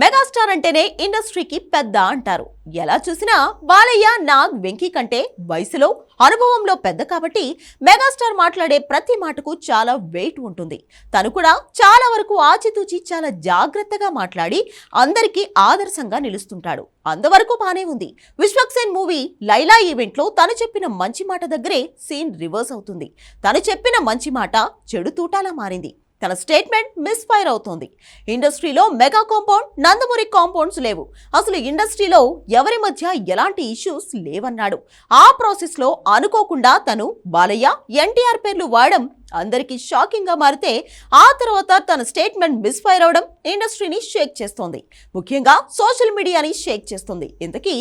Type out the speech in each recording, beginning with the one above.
Megastar అంటేనే ఇండస్ట్రీకి పెద్ద అంటారు. ఎలా చూసినా బాలయ్య నాగ్ వెంకీ కంటే వయసులో అనుభవంలో పెద్ద కాబట్టి మెగాస్టార్ మాట్లాడే ప్రతి మాటకు చాలా వెయిట్ ఉంటుంది. తను కూడా చాలా వరకు ఆచితూచి చాలా జాగ్రత్తగా మాట్లాడి అందరికీ ఆదర్శంగా నిలుస్తుంటాడు. అంతవరకు బానే ఉంది. విశ్వక్సేన్ మూవీ లైలా ఈవెంట్లో తను చెప్పిన మంచి మాట దగ్గరే సీన్ రివర్స్ అవుతుంది. తను చెప్పిన మంచి మాట చెడు తూటాలా మారింది. తన స్టేట్మెంట్ మిస్ఫైర్ అవుతోంది. ఇండస్ట్రీలో మెగా కాంపౌండ్ నందమూరి కాంపౌండ్స్ లేవు. అసలు ఇండస్ట్రీలో ఎవరి మధ్య ఎలాంటి ఇష్యూస్ లేవన్నాడు. ఆ ప్రాసెస్లో అనుకోకుండా తను బాలయ్య ఎన్టీఆర్ పేర్లు వాడడం అందరికీ షాకింగ్గా మారితే ఆ తర్వాత తన స్టేట్మెంట్ మిస్ఫైర్ అవడం ఇండస్ట్రీని షేక్ చేస్తోంది. ముఖ్యంగా సోషల్ మీడియాని షేక్ చేస్తుంది. ఇంతకీ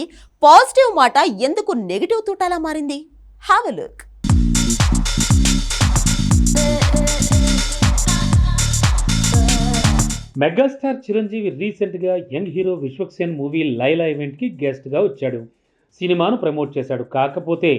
పాజిటివ్ మాట ఎందుకు నెగిటివ్ తూటాలా మారింది? Have a look megastar Chiranjeevi రీసెంట్గా young hero Vishwaksen movie Laila ఈవెంట్కి గెస్ట్గా వచ్చాడు. సినిమాను ప్రమోట్ చేశాడు. కాకపోతే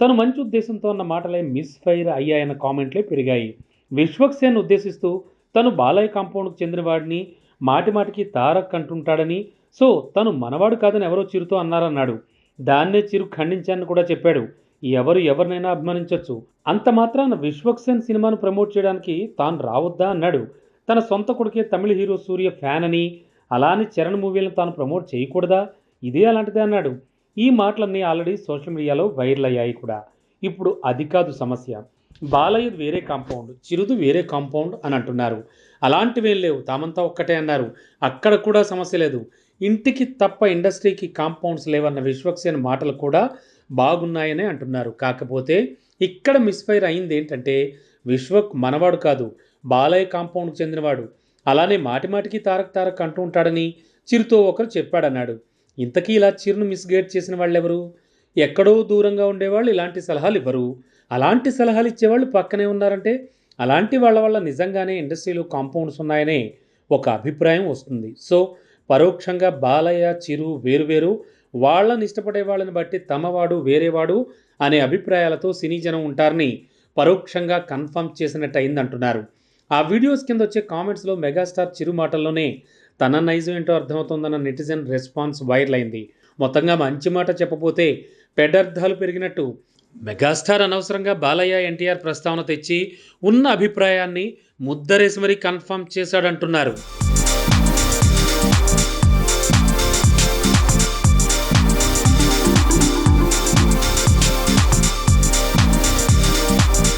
తను మంచి ఉద్దేశంతో అన్న మాటలే మిస్ఫైర్ అయ్యాయన్న కామెంట్లే పెరిగాయి. విశ్వక్సేన్ ఉద్దేశిస్తూ తను బాలయ్య కాంపౌండ్కు చెందినవాడిని మాటి మాటికి తారక్ అంటుంటాడని సో తను మనవాడు కాదని ఎవరో చిరుతో అన్నారన్నాడు. దాన్నే చిరు ఖండించానని కూడా చెప్పాడు. ఎవరు ఎవరినైనా అభిమానించవచ్చు అంత మాత్రాన విశ్వక్సేన్ సినిమాను ప్రమోట్ చేయడానికి తాను రావద్దా అన్నాడు. తన సొంత కొడుకే తమిళ హీరో సూర్య ఫ్యాన్ అని అలానే చరణ్ మూవీలను తాను ప్రమోట్ చేయకూడదా? ఇదే అలాంటిదే అన్నాడు. ఈ మాటలన్నీ ఆల్రెడీ సోషల్ మీడియాలో వైరల్ అయ్యాయి కూడా. ఇప్పుడు అది కాదు సమస్య. బాలయ్య వేరే కాంపౌండ్ చిరుదు వేరే కాంపౌండ్ అని అంటున్నారు. అలాంటివేం లేవు తామంతా ఒక్కటే అన్నారు. అక్కడ కూడా సమస్య లేదు. ఇంటికి తప్ప ఇండస్ట్రీకి కాంపౌండ్స్ లేవన్న విశ్వక్సేన మాటలు కూడా బాగున్నాయనే అంటున్నారు. కాకపోతే ఇక్కడ మిస్ఫైర్ అయింది ఏంటంటే విశ్వక్ మనవాడు కాదు బాలయ్య కాంపౌండ్కి చెందినవాడు. అలానే మాటిమాటికి తారక్ తారక్ అంటూ ఉంటాడని చిరుతో ఒకరు చెప్పాడన్నాడు. ఇంతకీ ఇలా చిరును మిస్గైడ్ చేసిన వాళ్ళెవరు? ఎక్కడో దూరంగా ఉండేవాళ్ళు ఇలాంటి సలహాలు ఇవ్వరు అలాంటి సలహాలు ఇచ్చేవాళ్ళు పక్కనే ఉన్నారంటే అలాంటి వాళ్ళ వల్ల నిజంగానే ఇండస్ట్రీలో కాంపౌండ్స్ ఉన్నాయనే ఒక అభిప్రాయం వస్తుంది. సో పరోక్షంగా బాలయ్య చిరు వేరువేరు వాళ్ళని ఇష్టపడే వాళ్ళని బట్టి తమవాడు వేరేవాడు అనే అభిప్రాయాలతో సినీ జనం ఉంటారని పరోక్షంగా కన్ఫర్మ్ చేసినట్టు అయిందంటున్నారు ఆ వీడియోస్ కింద వచ్చే కామెంట్స్లో మెగాస్టార్ చిరు మాటల్లోనే తన నైజం ఏంటో అర్థమవుతోందన్న నెటిజన్ రెస్పాన్స్ వైరల్ అయింది మొత్తంగా మంచి మాట చెప్పపోతే పెడర్థాలు పెరిగినట్టు. మెగాస్టార్ అనవసరంగా బాలయ్య ఎన్టీఆర్ ప్రస్తావన తెచ్చి ఉన్న అభిప్రాయాన్ని ముద్దరేసి మరీ కన్ఫర్మ్ చేశాడంటున్నారు.